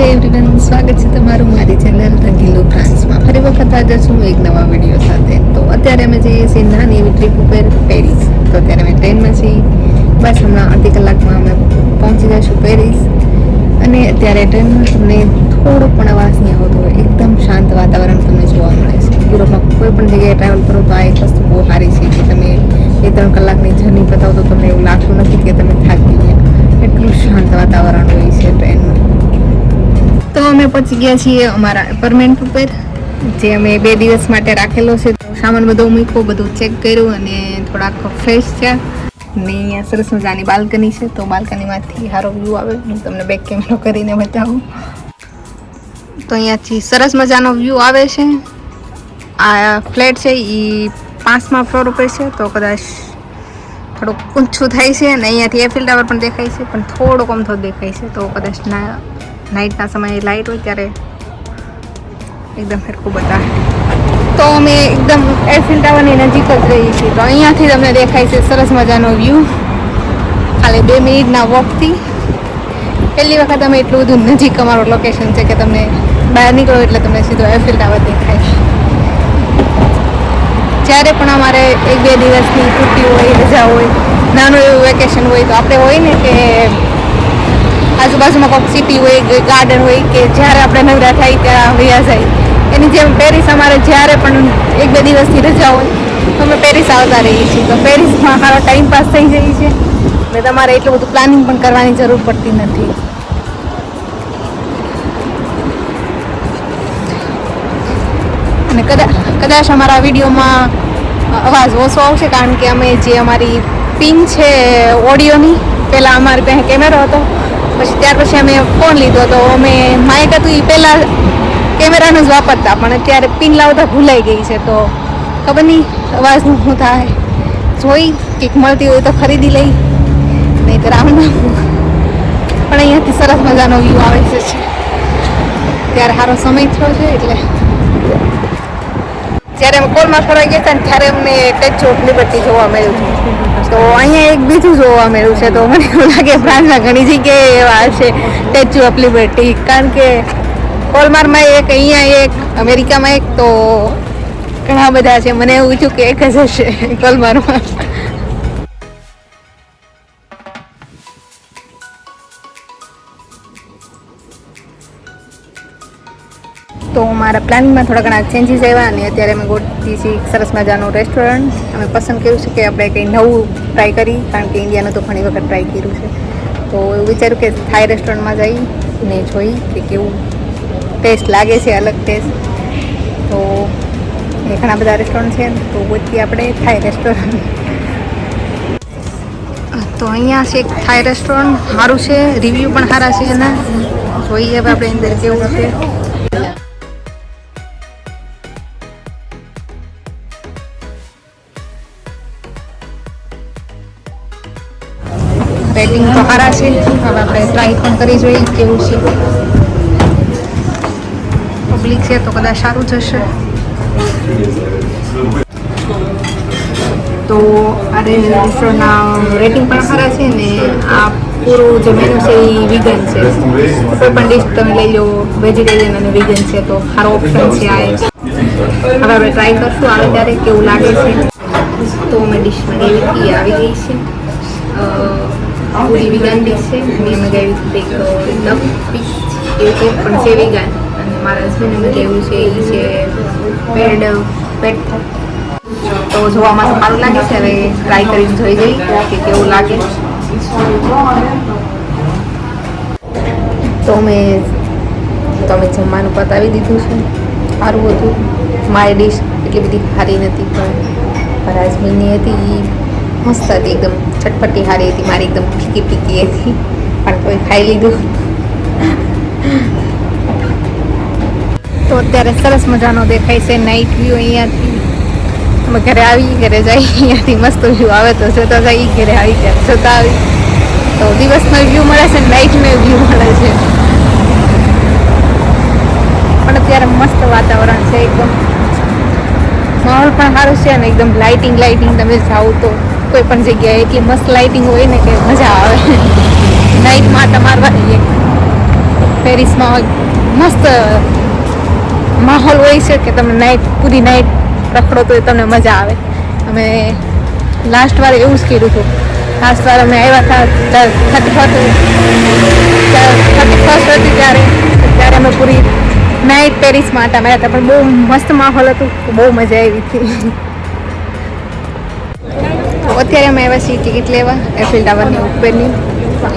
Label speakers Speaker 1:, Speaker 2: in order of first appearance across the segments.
Speaker 1: નમસ્તે એવરીવન સ્વાગત છે તમારું મારી ચેનલ રંગીલો ફ્રાન્સમાં ફરી વખત હાજર છું એક નવા વીડિયો સાથે. તો અત્યારે અમે જઈએ છીએ નાની એવી ટ્રીપ ઉપર પેરિસ તો અત્યારે અમે ટ્રેનમાં છીએ. બસ હમણાં અડધી કલાકમાં અમે પહોંચી જઈશું પેરિસ અને અત્યારે ટ્રેનમાં તમને થોડો પણ અવાજ નહીં આવતો એકદમ શાંત વાતાવરણ તમને જોવા મળે છે. યુરોપમાં કોઈ પણ જગ્યાએ ટ્રાવેલ કરો તો આ એક વસ્તુ બહુ સારી છે કે તમે બે ત્રણ કલાકની જર્ની બતાવો તો તમને એવું લાગતું નથી કે તમે થાકી ગયા. એટલું શાંત વાતાવરણ હોય છે ટ્રેનમાં તો અમે પહોંચી ગયા છીએ અમારા એપાર્ટમેન્ટ ઉપર, જે અમે બે દિવસ માટે રાખેલો છે. તો સામાન બધો મૂક્યો, બધું ચેક કર્યું અને થોડાક ફ્રેશ છે ને અહીંયા સરસ મજાની બાલ્કની છે, તો બાલ્કનીમાંથી સારો વ્યૂ આવે. હું તમને બેક કેમેરો કરીને બતાવું. તો અહીંયાથી સરસ મજાનો વ્યૂ આવે છે. આ ફ્લેટ છે એ પાંચમા ફ્લોર ઉપર છે, તો કદાચ થોડુંક ઊંચું થાય છે. અને અહીંયાથી એફિલ ટાવર પણ દેખાય છે, પણ થોડોક અમથો દેખાય છે, તો કદાચ ના નાઇટના સમયે લાઇટ હોય ત્યારે એકદમ સરખું બતાવે. તો અમે એકદમ એફિલ ટાવરની નજીક જ રહીએ છીએ. તો અહીંયાથી તમને દેખાય છે સરસ મજાનો વ્યૂ ખાલી બે મિનિટના વોકથી પહેલી વખત અમે એટલું બધું નજીક અમારું લોકેશન છે કે તમને બહાર નીકળો એટલે તમને સીધો એફિલ ટાવર દેખાય જ્યારે પણ અમારે એક બે દિવસની છુટ્ટી હોય, રજા હોય, નાનું એવું વેકેશન હોય તો આપણે હોય ને કે આજુબાજુમાં કોઈક સિટી હોય ગાર્ડન હોય કે જ્યારે આપણે નવરા થાય ત્યાં વૈયા જાય. એની જેમ પેરિસ અમારે જ્યારે પણ એક બે દિવસની રજા હોય, તો અમે પેરિસ આવતા રહીએ છીએ. તો પેરિસમાં સારો ટાઈમ પાસ થઈ જાય છે. એટલે તમારે એટલું બધું પ્લાનિંગ પણ કરવાની જરૂર પડતી નથી. અને કદાચ કદાચ અમારા વિડીયોમાં અવાજ ઓછો આવશે, કારણ કે અમે જે અમારી પિન છે ઓડિયોની, પહેલાં અમારે ત્યાં કેમેરો હતો. પછી ત્યાર પછી અમે ફોન લીધો તો અમે માઇક હતું એ પહેલાં કેમેરાનું જ વાપરતા, પણ અત્યારે પિન લાવતા ભૂલાઈ ગઈ છે તો ખબર નહીં અવાજનું શું થાય. જોઈ કંઈક મળતી હોય તો ખરીદી લઈ નહીં તો રામ પણ અહીંયાથી સરસ મજાનો વ્યૂ આવે છે. ત્યારે સારો સમય થયો છે એટલે જ્યારે અમે કોલમાં ફરવા ગયા હતા ત્યારે અમને ટેચ ઓફ લિબર્ટી જોવા મળ્યું તો અહીંયા એક બીજું જોવા મળ્યું છે, તો મને એવું લાગે ફ્રાન્સમાં ઘણી જગ્યાએ એવા હશે સ્ટેચ્યુ ઓફ લિબર્ટી કારણ કે કોલમારમાં એક, અહીંયા એક, અમેરિકામાં એક, તો ઘણા બધા છે. મને એવું થયું કે એક જ હશે કોલમારમાં. તો મારા પ્લાનિંગમાં થોડા ઘણા ચેન્જીસ આવ્યા અને અત્યારે અમે ગોઠવી છીએ સરસ મજાનું રેસ્ટોરન્ટ અમે પસંદ કર્યું છે કે આપણે કંઈ નવું ટ્રાય કરી, કારણ કે ઇન્ડિયાનું તો ઘણી વખત ટ્રાય કર્યું છે. તો એવું વિચાર્યું કે થાઈ રેસ્ટોરન્ટમાં જઈ ને જોઈ કે કેવું ટેસ્ટ લાગે છે, અલગ ટેસ્ટ તો એ ઘણા બધા રેસ્ટોરન્ટ છે. તો વચ્ચે આપણે થાઈ રેસ્ટોરન્ટ તો અહીંયા છે એક થાઈ રેસ્ટોરન્ટ સારું છે. રિવ્યૂ પણ સારા છે એના. જોઈએ હવે આપણે અંદર કેવું છે. રેટિંગ તો સારા છે. હવે આપણે ટ્રાય પણ કરી જોઈએ કેવું છે. પબ્લિક છે તો કદાચ સારું જશે તો આ રેસ્ટોરન્ટના રેટિંગ પણ સારા છે ને આ પૂરું જે મેનુ છે એ વિગન છે. કોઈ પણ ડિશ તમે લઈ લો વેજીટેરિયન અને વિગન છે તો સારો ઓપ્શન છે આ હવે આપણે ટ્રાય કરશું આવે ત્યારે કેવું લાગે છે. તો અમે ડિશમાં એવી આવી ગઈ છે. પૂરી વિગાન ડીશ છે મેં મગાવી હતું એક લવ પીસ એવું કંઈક પણ છે વિગાન અને મારા હસબન્ડે મગાવ્યું છે એ છે પેડ પેટ તો જોવામાં સારું લાગે છે હવે ટ્રાય કરીને જોઈ જઈ કે કેવું લાગે તો મેં તમે જમવાનું પતાવી દીધું છે સારું હતું મારી ડીશ એટલી બધી સારી નથી પણ રાજમીની હતી ઈ મસ્ત હતી એકદમ ચટપટી સારી હતી, મારી એકદમ ફીકી ફીકી હતી. પણ કોઈ ખાઈ લીધું. તો અત્યારે સરસ મજાનો દેખાય છે નાઇટ વ્યૂ અહીંયાથી. અમે ઘરે આવી, ઘરે જઈ, અહીંયાથી મસ્ત વ્યૂ આવે તો જોતા જઈ ઘરે આવી ત્યારે જોતા આવી. તો દિવસનો વ્યૂ મળે છે નાઇટનો વ્યૂ મળે છે. પણ અત્યારે મસ્ત વાતાવરણ છે, એકદમ. માહોલ પણ સારું છે અને એકદમ લાઇટિંગ લાઇટિંગ તમે જાઓ તો. કોઈ પણ જગ્યાએ એટલી મસ્ત લાઇટિંગ હોય ને કે મજા આવે. નાઇટમાં તમારે જઈએ પેરિસમાં મસ્ત માહોલ હોય છે કે તમે નાઇટ પૂરી નાઇટ રખડો તો તમને મજા આવે. અમે લાસ્ટ વાર એવું જ કર્યું હતું. લાસ્ટ વાર અમે આવ્યા હતા થર્ટી ફર્સ્ટ થર્ટી ફર્સ્ટ હતી ત્યારે. ત્યારે અમે પૂરી નાઇટ પેરિસમાં હતા. આવ્યા હતા પણ બહુ મસ્ત માહોલ હતું. બહુ મજા આવી હતી. અત્યારે અમે આવ્યા છીએ ટિકિટ લેવા એફિલ ટાવરની ઉપરની.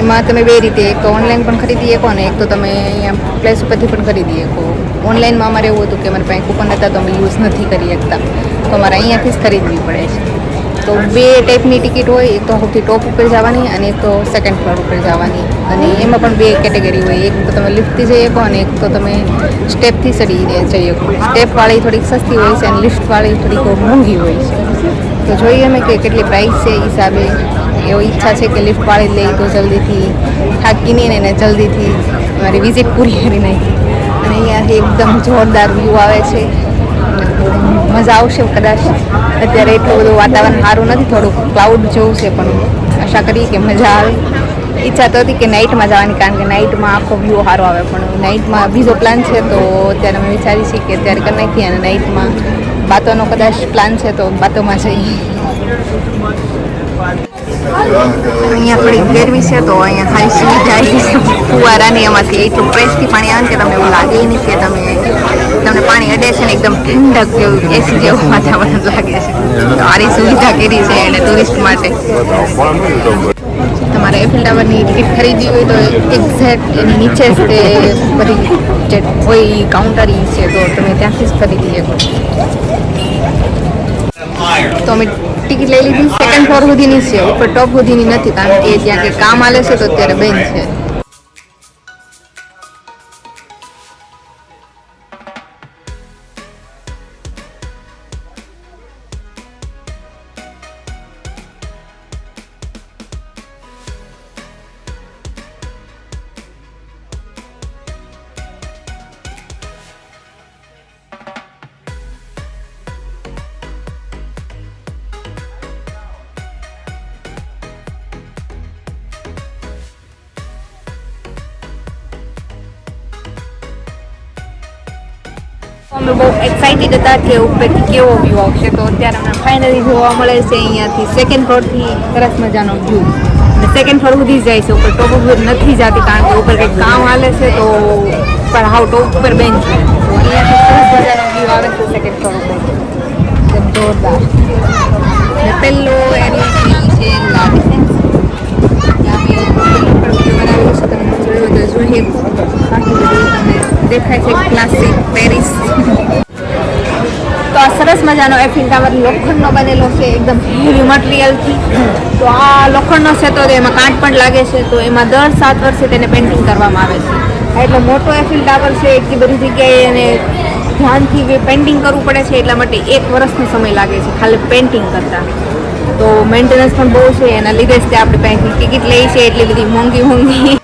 Speaker 1: એમાં તમે બે રીતે, એક તો ઓનલાઈન પણ ખરીદી શકો અને એક તો તમે અહીંયા પ્લેસ ઉપરથી પણ ખરીદી શકો. ઓનલાઈનમાં અમારે એવું હતું કે અમારે પાસે કૂપન હતા તો અમે યુઝ નથી કરી શકતા. તો અમારે અહીંયાથી જ ખરીદવી પડે છે. તો બે ટાઈપની ટિકિટ હોય, એક તો સૌથી ટોપ ઉપર જવાની અને એક તો સેકન્ડ ફ્લોર ઉપર જવાની. અને એમાં પણ બે કેટેગરી હોય, એક તો તમે લિફ્ટથી જઈ શકો અને એક તો તમે સ્ટેપથી ચડીને જઈ શકો. સ્ટેપવાળી થોડીક સસ્તી હોય છે અને લિફ્ટવાળી થોડીક મોંઘી હોય છે. તો જોઈએ અમે કે કેટલી પ્રાઇસ છે હિસાબે. એવો ઈચ્છા છે કે લિફ્ટ પાડી લઈ તો જલ્દીથી થાકી નહીં ને જલ્દીથી મારી વિઝિટ પૂરી કરી નાખી અને અહીંયાથી એકદમ જોરદાર વ્યૂ આવે છે. મજા આવશે કદાચ. અત્યારે એટલું બધું વાતાવરણ સારું નથી, થોડુંક ક્લાઉડ જેવું છે, પણ આશા કરીએ કે મજા આવે. ઈચ્છા તો હતી કે નાઇટમાં જવાની, કારણ કે નાઇટમાં આખો વ્યૂ સારો આવે, પણ નાઇટમાં બીજો પ્લાન છે તો અત્યારે અમે વિચારી છીએ કે અત્યારે કરી નાખીએ અને નાઇટમાં બાતોનો કદાચ પ્લાન છે તો બાતોમાં જઈએ અહીંયા થોડી ગેરવી છે તો અહીંયા ખાલી સુવિધા આવી એમાંથી એટલું ફ્રેશથી પાણી આવે કે તમને એવું લાગે નહીં કે તમે તમને પાણી અડે છે ને એકદમ ઠંડક જેવું એસી જેવું વાતાવરણ લાગે છે. આરી સુવિધા કરી છે એને ટુરિસ્ટ માટે. તમારે એફિલ ટાવરની ટિકિટ ખરીદી હોય તો એક્ઝેક્ટ એની નીચે જ તે બધી જે કોઈ કાઉન્ટર છે તો તમે ત્યાંથી જ ખરીદી શકો. તો અમે ટિકિટ લઈ લીધી. સેકન્ડ ફ્લોર સુધીની છે, ઉપર ટોપ સુધીની નથી, કારણ કે ત્યાં કે કામ આલે છે તો અત્યારે બંધ છે. અમે બહુ એક્સાઇટેડ હતા કે ઉપરથી કેવો વ્યૂ આવશે. તો અત્યારે અમને ફાઇનલી જોવા મળે છે અહીંયાથી. સેકન્ડ ફ્લોરથી સરસ મજાનો વ્યૂ અને સેકન્ડ ફ્લોર સુધી જાય છે ઉપર. ટોપ ઉપર નથી જતી કારણ કે ઉપર કંઈક કામ હાલે છે તો પર હાવ ટોપ ઉપર બેન છે. તો અહીંયાથી સરસ મજાનો વ્યૂ આવે છે. મજાનો એ ટાવર લોખંડનો બનેલો છે, એકદમ હેવી મટીરિયલથી તો આ લોખંડનો છે તો એમાં કાંટ પણ લાગે છે, તો એમાં દર સાત વર્ષે તેને પેન્ટિંગ કરવામાં આવે છે. એટલો મોટો એફિલ ટાવર છે, એટલી બધી જગ્યાએ એને ધ્યાનથી પેન્ટિંગ કરવું પડે છે, એટલા માટે એક વર્ષનો સમય લાગે છે, ખાલી પેન્ટિંગ કરતાં. તો મેન્ટેનન્સ પણ બહુ છે, એના લીધે જ તે આપણે પાસેથી ટિકિટ લઈ છે, એટલી બધી મોંઘી મોંઘી.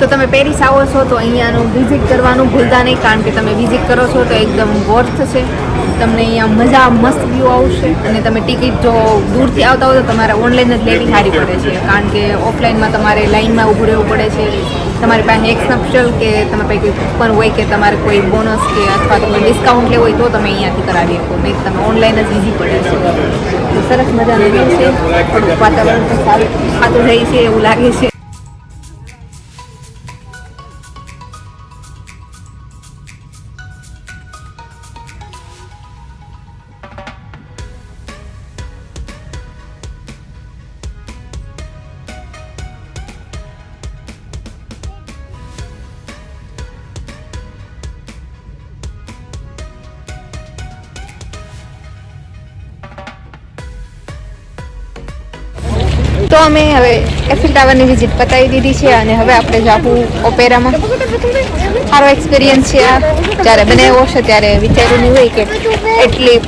Speaker 1: તો તમે પેરિસ આવો છો, તો અહીંયાનું વિઝિટ કરવાનું ભૂલતા નહીં, કારણ કે તમે વિઝિટ કરો છો, તો એકદમ વર્થ છે. તમને અહીંયા મજા મસ્ત વ્યૂ આવશે અને તમે ટિકિટ જો દૂરથી આવતા હો તો તમારે ઓનલાઈન જ લેવી સારી પડે છે. કારણ કે ઓફલાઈનમાં તમારે લાઇનમાં ઊભું રહેવું પડે છે. તમારી પાસે એક કે તમારી પાસે કોઈ કૂપન હોય કે તમારે કોઈ બોનસ કે અથવા તો કોઈ ડિસ્કાઉન્ટ લેવું હોય તો તમે અહીંયાથી કરાવી શકો. નહીં તમે ઓનલાઈન જ ઈઝી પડે છે. સરસ મજાનું વ્યૂ છે. વાતાવરણ સારું. ખાતું રહી છે એવું લાગે છે. તો અમે હવે એફિલ ટાવરની વિઝિટ પતાવી દીધી છે અને હવે આપણે જાવું ઓપેરામાં. સારો એક્સપિરિયન્સ છે આ. જ્યારે બનાવ્યો છે ત્યારે વિચાર્યું નહીં હોય કે એટલી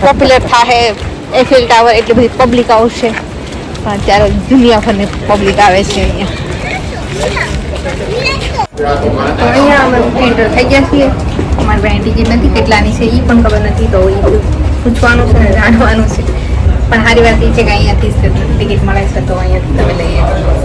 Speaker 1: પોપ્યુલર થાય એફિલ ટાવર, એટલી બધી પબ્લિક આવશે. પણ અત્યારે દુનિયાભરની પબ્લિક આવે છે અહીંયા. અહીંયા અમે છીએ. અમારી પાસે ટિકિટ નથી, કેટલાની છે એ પણ ખબર નથી, તો એ પૂછવાનું છે, જાણવાનું છે. પણ સારી વાત એ છે કે અહીંયાથી ટિકિટ મળે છે તો અહીંયાથી તમે લઈએ